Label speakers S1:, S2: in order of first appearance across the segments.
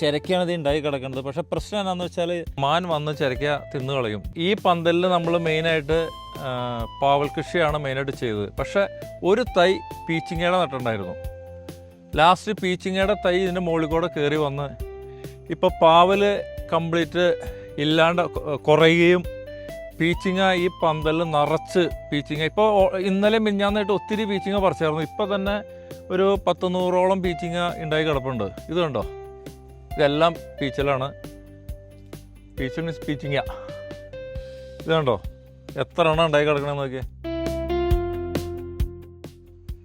S1: ചിരക്കാണ് ഇത് ഉണ്ടായി കിടക്കുന്നത് പക്ഷെ പ്രശ്നം എന്താണെന്ന് വെച്ചാൽ മാൻ വന്ന് ചിരക്ക തിന്നു കളയും. ഈ പന്തലിൽ നമ്മൾ മെയിനായിട്ട് പാവൽ കൃഷിയാണ് മെയിനായിട്ട് ചെയ്തത്. പക്ഷെ ഒരു തൈ പീച്ചിങ്ങയുടെ നട്ടുണ്ടായിരുന്നു. ലാസ്റ്റ് പീച്ചിങ്ങയുടെ തൈ ഇതിന്റെ മുകളിൽ കൂടെ കയറി വന്ന് ഇപ്പോൾ പാവൽ കംപ്ലീറ്റ് ഇല്ലാണ്ട് കുറയുകയും പീച്ചിങ്ങ ഈ പന്തലിൽ നിറച്ച് പീച്ചിങ്ങ. ഇപ്പോൾ ഇന്നലെ മിഞ്ഞാന്നായിട്ട് ഒത്തിരി പീച്ചിങ്ങ പറിച്ചായിരുന്നു. ഇപ്പോൾ തന്നെ ഒരു പത്ത് നൂറോളം പീച്ചിങ്ങ ഉണ്ടായി കിടപ്പുണ്ട്. ഇത് കണ്ടോ? ഇതെല്ലാം പീച്ചിലാണ് പീച്ച് മീൻസ് പീച്ചിങ്ങ ഇതുണ്ടോ എത്ര എണ്ണം ഉണ്ടായി കിടക്കണമെന്ന് നോക്കിയേ.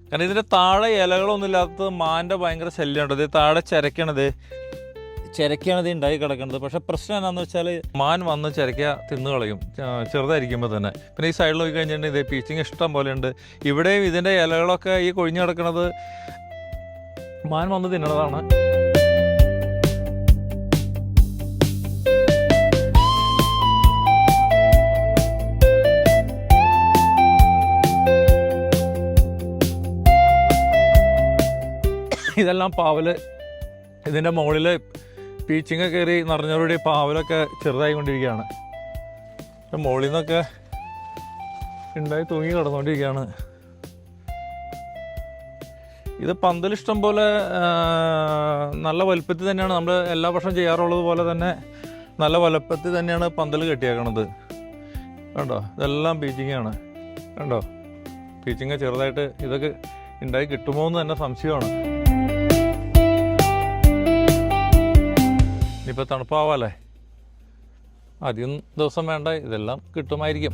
S1: കാരണം ഇതിന്റെ താഴെ ഇലകളൊന്നും ഇല്ലാത്തത് മാന്റെ ഭയങ്കര ശല്യമുണ്ട് ഇത് താഴെ ചിരക്കണത് ചിരക്കാണ് ഉണ്ടായി കിടക്കുന്നത് പക്ഷെ പ്രശ്നം എന്താണെന്ന് വെച്ചാൽ മാൻ വന്ന് ചിരക്ക തിന്നു കളയും. ചെറുതായിരിക്കുമ്പോൾ തന്നെ. പിന്നെ ഈ സൈഡിൽ നോക്കി കഴിഞ്ഞിട്ടുണ്ടെങ്കിൽ ഇതേ പീച്ചിങ് ഇഷ്ടം പോലെ ഉണ്ട്. ഇവിടെയും ഇതിന്റെ ഇലകളൊക്കെ ഈ കൊഴിഞ്ഞു കിടക്കുന്നത് മാൻ വന്ന് തിന്നണതാണ്. ഇതെല്ലാം പാവൽ ഇതിന്റെ മുകളിൽ പീച്ചിങ് കയറി നിറഞ്ഞവരുടെ പാവലൊക്കെ ചെറുതായി കൊണ്ടിരിക്കുകയാണ് മുകളിൽ നിന്നൊക്കെ ഉണ്ടായി തൂങ്ങി കിടന്നുകൊണ്ടിരിക്കുകയാണ്. ഇത് പന്തലിഷ്ടം പോലെ നല്ല വലുപ്പത്തിൽ തന്നെയാണ് നമ്മൾ എല്ലാ വർഷവും ചെയ്യാറുള്ളത് പോലെ തന്നെ നല്ല വലുപ്പത്തിൽ തന്നെയാണ് പന്തൽ കെട്ടിയേക്കണത്. കണ്ടോ? ഇതെല്ലാം പീച്ചിങ്ങാണ്. കണ്ടോ? പീച്ചിങ്ങ ചെറുതായിട്ട് ഇതൊക്കെ ഉണ്ടായി കിട്ടുമോ എന്ന് തന്നെ സംശയമാണ്. ഇനിയിപ്പോൾ തണുപ്പാവാല്ലേ? അധികം ദിവസം വേണ്ട ഇതെല്ലാം കിട്ടുമായിരിക്കും.